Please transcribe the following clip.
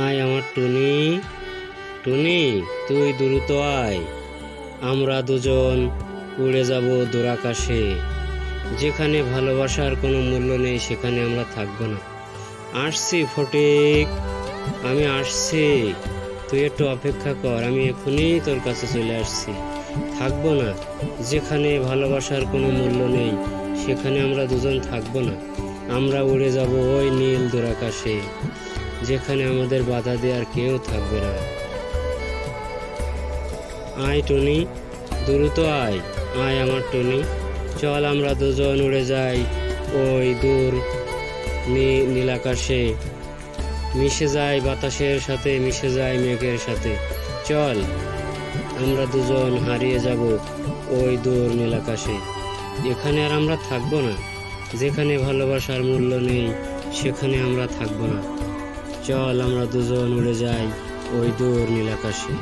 আয় আমার টুনি। টুনি, তুই দ্রুত আয়। আমরা দুজন উড়ে যাব দূরাকাশে। যেখানে ভালোবাসার কোনো মূল্য নেই, সেখানে আমরা থাকব না। আসছি ফটিক। আমি আসছি। তুই একটু অপেক্ষা কর, আমি এখনই তোর কাছে চলে আসছি। থাকব না। যেখানে ভালোবাসার কোনো মূল্য নেই, সেখানে আমরা দুজন থাকব না। আমরা উড়ে যাব ওই নীল দূরাকাশে। যেখানে আমাদের বাধা দেওয়ার কেউ থাকবে না। আয় টুনি, দ্রুত আয়। আয় আমার টুনি। চল আমরা দুজন উড়ে যাই। ওই দূর নীলাকাশে। মিশে যায় বাতাসের সাথে, মিশে যায় মেঘের সাথে। চল, আমরা দুজন হারিয়ে যাব ওই দূর নীলাকাশে। এখানে আর আমরা থাকব না। যেখানে ভালোবাসার মূল্য নেই, সেখানে আমরা থাকব না। চল আমরা দুজন উড়ে যাই ওই দূর নীলাকাশে।